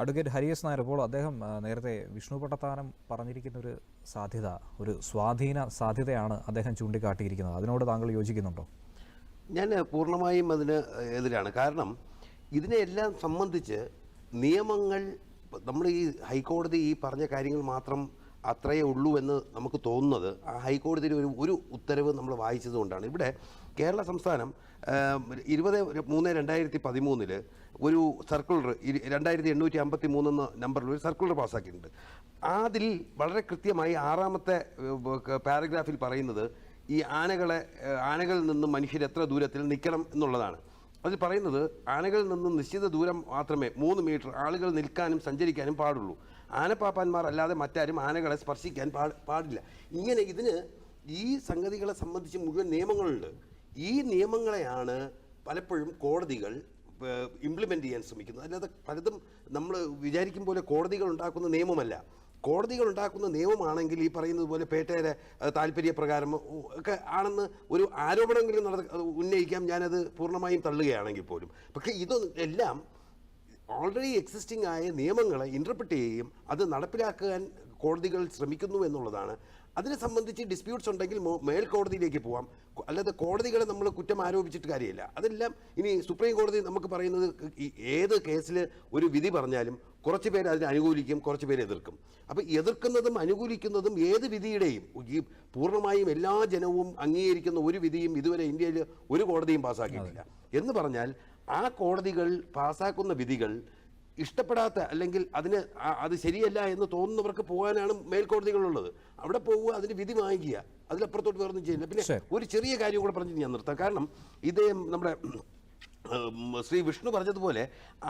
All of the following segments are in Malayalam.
അഡ്വക്കേറ്റ് ഹരിയസ് നായർ ഇപ്പോൾ അദ്ദേഹം നേരത്തെ വിഷ്ണു പട്ടത്താനം പറഞ്ഞിരിക്കുന്ന ഒരു സാധ്യത ഒരു സ്വാധീന സാധ്യതയാണ് അദ്ദേഹം ചൂണ്ടിക്കാട്ടിയിരിക്കുന്നത്. അതിനോട് താങ്കൾ യോജിക്കുന്നുണ്ടോ? ഞാൻ പൂർണമായും അതിന് എതിരാണ്. കാരണം ഇതിനെല്ലാം സംബന്ധിച്ച് നിയമങ്ങൾ നമ്മൾ ഈ ഹൈക്കോടതി ഈ പറഞ്ഞ കാര്യങ്ങൾ മാത്രം അത്രയേ ഉള്ളൂ എന്ന് നമുക്ക് തോന്നുന്നത് ആ ഒരു ഒരു ഉത്തരവ് നമ്മൾ വായിച്ചത് കൊണ്ടാണ് ഇവിടെ കേരള സംസ്ഥാനം ഇരുപത് മൂന്ന് രണ്ടായിരത്തി പതിമൂന്നിൽ ഒരു സർക്കുലർ രണ്ടായിരത്തി എണ്ണൂറ്റി അമ്പത്തി മൂന്നെന്ന നമ്പറിൽ ഒരു സർക്കുലർ പാസ്സാക്കിയിട്ടുണ്ട്. അതിൽ വളരെ കൃത്യമായി ആറാമത്തെ പാരഗ്രാഫിൽ പറയുന്നത് ഈ ആനകളെ ആനകളിൽ നിന്നും മനുഷ്യർ എത്ര ദൂരത്തിൽ നിൽക്കണം എന്നുള്ളതാണ്. അതിൽ പറയുന്നത് ആനകളിൽ നിന്നും നിശ്ചിത ദൂരം മാത്രമേ മൂന്ന് മീറ്റർ ആളുകൾ നിൽക്കാനും സഞ്ചരിക്കാനും പാടുള്ളൂ. ആനപ്പാപ്പാന്മാർ അല്ലാതെ മറ്റാരും ആനകളെ സ്പർശിക്കാൻ പാടില്ല. ഇങ്ങനെ ഇതിന് ഈ സംഗതികളെ സംബന്ധിച്ച് മുഴുവൻ നിയമങ്ങളുണ്ട്. ഈ നിയമങ്ങളെയാണ് പലപ്പോഴും കോടതികൾ ഇംപ്ലിമെന്റ് ചെയ്യാൻ ശ്രമിക്കുന്നത്. അല്ലാതെ പലതും നമ്മൾ വിചാരിക്കും പോലെ കോടതികൾ ഉണ്ടാക്കുന്ന നിയമമല്ല. കോടതികൾ ഉണ്ടാക്കുന്ന നിയമമാണെങ്കിൽ ഈ പറയുന്നത് പോലെ പേട്ടയുടെ താല്പര്യപ്രകാരം ഒക്കെ ആണെന്ന് ഒരു ആരോപണമെങ്കിലും നട ഉന്നയിക്കാം. ഞാനത് പൂർണമായും തള്ളുകയാണെങ്കിൽ പോലും. പക്ഷേ ഇതൊന്നും എല്ലാം ഓൾറെഡി എക്സിസ്റ്റിംഗ് ആയ നിയമങ്ങളെ ഇന്റർപ്രിറ്റ് ചെയ്യുകയും അത് നടപ്പിലാക്കാൻ കോടതികൾ ശ്രമിക്കുന്നു എന്നുള്ളതാണ്. അതിനെ സംബന്ധിച്ച് ഡിസ്പ്യൂട്ട്സ് ഉണ്ടെങ്കിൽ മോ- മേൽക്കോടതിയിലേക്ക് പോവാം. അല്ലാതെ കോടതികളെ നമ്മൾ കുറ്റം ആരോപിച്ചിട്ട് കാര്യമില്ല. അതെല്ലാം ഇനി സുപ്രീം കോടതി നമുക്ക് പറയുന്നത് ഏത് കേസിൽ ഒരു വിധി പറഞ്ഞാലും കുറച്ച് പേര് അതിനെ അനുകൂലിക്കും കുറച്ച് പേര് എതിർക്കും. അപ്പോൾ എതിർക്കുന്നതും അനുകൂലിക്കുന്നതും ഏത് വിധിയുടെയും ഈ പൂർണമായും എല്ലാ ജനവും അംഗീകരിക്കുന്ന ഒരു വിധിയും ഇതുവരെ ഇന്ത്യയിൽ ഒരു കോടതിയും പാസ്സാക്കിയിട്ടില്ല. എന്ന് പറഞ്ഞാൽ ആ കോടതികൾ പാസ്സാക്കുന്ന വിധികൾ ഇഷ്ടപ്പെടാത്ത അല്ലെങ്കിൽ അതിന് അത് ശരിയല്ല എന്ന് തോന്നുന്നവർക്ക് പോകാനാണ് മേൽക്കോടതികളുള്ളത്. അവിടെ പോവുക അതിന് വിധി വാങ്ങിക്കുക. അതിലപ്പുറത്തോട്ട് വേറൊന്നും ചെയ്യില്ല. പിന്നെ ഒരു ചെറിയ കാര്യം കൂടെ പറഞ്ഞ് ഞാൻ നിർത്താം. കാരണം ഇദ്ദേഹം നമ്മുടെ ശ്രീ വിഷ്ണു പറഞ്ഞതുപോലെ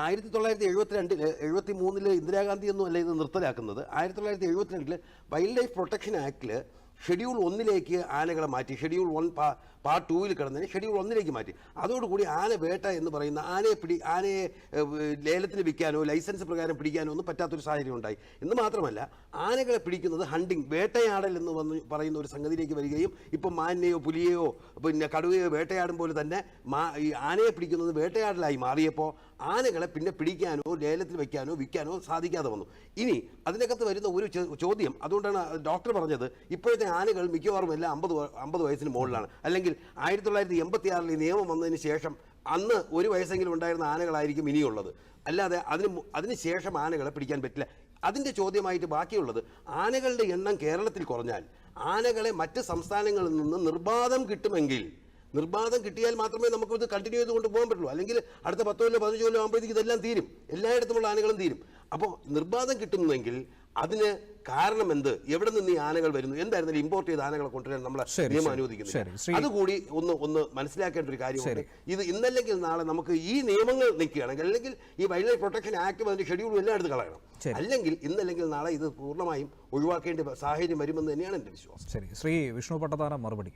ആയിരത്തി തൊള്ളായിരത്തി എഴുപത്തിരണ്ടിൽ എഴുപത്തി മൂന്നിൽ ഇന്ദിരാഗാന്ധി ഒന്നും അല്ല ഇത് നിർത്തലാക്കുന്നത്. ആയിരത്തി തൊള്ളായിരത്തി എഴുപത്തിരണ്ടിൽ വൈൽഡ് ലൈഫ് പ്രൊട്ടക്ഷൻ ആക്ടിൽ ഷെഡ്യൂൾ ഒന്നിലേക്ക് ആനകളെ മാറ്റി ഷെഡ്യൂൾ വൺ പാ പാർട്ട് ടൂവിൽ കിടന്നതിന് ഷെഡ്യൂൾ ഒന്നിലേക്ക് മാറ്റി. അതോടുകൂടി ആന വേട്ട എന്ന് പറയുന്ന ആനയെ പിടി ആനയെ ലേലത്തിന് വിൽക്കാനോ ലൈസൻസ് പ്രകാരം പിടിക്കാനോ ഒന്നും പറ്റാത്തൊരു സാഹചര്യം ഉണ്ടായി. എന്ന് മാത്രമല്ല ആനകളെ പിടിക്കുന്നത് ഹണ്ടിങ് വേട്ടയാടൽ എന്ന് വന്ന് പറയുന്ന ഒരു സംഗതിയിലേക്ക് വരികയും ഇപ്പം മാനിനെയോ പുലിയെയോ പിന്നെ കടുവയോ വേട്ടയാടും പോലെ തന്നെ മാ ഈ ആനയെ പിടിക്കുന്നത് വേട്ടയാടലായി മാറിയപ്പോൾ ആനകളെ പിന്നെ പിടിക്കാനോ ലേലത്തിൽ വെക്കാനോ വിൽക്കാനോ സാധിക്കാതെ വന്നു. ഇനി അതിനകത്ത് വരുന്ന ഒരു ചോദ്യം അതുകൊണ്ടാണ് ഡോക്ടർ പറഞ്ഞത് ഇപ്പോഴത്തെ ആനകൾ മിക്കവാറും എല്ലാം അമ്പത് അമ്പത് വയസ്സിന് മുകളിലാണ്. അല്ലെങ്കിൽ ആയിരത്തി തൊള്ളായിരത്തി എൺപത്തി നിയമം വന്നതിന് ശേഷം അന്ന് ഒരു വയസ്സെങ്കിലും ഉണ്ടായിരുന്ന ആനകളായിരിക്കും ഇനിയുള്ളത്. അല്ലാതെ അതിന് അതിന് ശേഷം ആനകളെ പിടിക്കാൻ പറ്റില്ല. അതിന്റെ ചോദ്യമായിട്ട് ബാക്കിയുള്ളത് ആനകളുടെ എണ്ണം കേരളത്തിൽ കുറഞ്ഞാൽ ആനകളെ മറ്റ് സംസ്ഥാനങ്ങളിൽ നിന്ന് നിർബാധം കിട്ടുമെങ്കിൽ നിർബാധം കിട്ടിയാൽ മാത്രമേ നമുക്ക് ഇത് കണ്ടിന്യൂ ചെയ്ത് കൊണ്ട് പോകാൻ പറ്റുള്ളൂ. അല്ലെങ്കിൽ അടുത്ത പത്തോ കൊല്ലോ പതിനഞ്ച് കൊല്ലോ ആകുമ്പോഴത്തേക്ക് ഇതെല്ലാം തീരും. എല്ലായിടത്തുമുള്ള ആനകളും തീരും. അപ്പോൾ നിർബാധം കിട്ടുന്നെങ്കിൽ അതിന് കാരണം എന്ത് എവിടെ നിന്ന് ഈ ആനകൾ വരുന്നു? എന്തായിരുന്നു ഇമ്പോർട്ട് ചെയ്ത ആനകളെ കൊണ്ടുവരാൻ നമ്മളെ നിയമം. ശ്രീ- അതുകൂടി ഒന്ന് ഒന്ന് മനസ്സിലാക്കേണ്ട ഒരു കാര്യമാണ് ഇത് ഇന്നല്ലെങ്കിൽ നാളെ നമുക്ക് ഈ നിയമങ്ങൾ നിൽക്കുകയാണെങ്കിൽ അല്ലെങ്കിൽ ഈ വൈൽഡ് ലൈഫ് പ്രൊട്ടക്ഷൻ ആക്ട് അതിന്റെ ഷെഡ്യൂളും എല്ലാം എടുത്ത് കളയണം. അല്ലെങ്കിൽ ഇന്നല്ലെങ്കിൽ നാളെ ഇത് പൂർണമായും ഒഴിവാക്കേണ്ട സാഹചര്യം വരുമെന്ന് തന്നെയാണ് എന്റെ വിശ്വാസം. ശരി. ശ്രീ വിഷ്ണു പട്ടത്താന മറുപടി.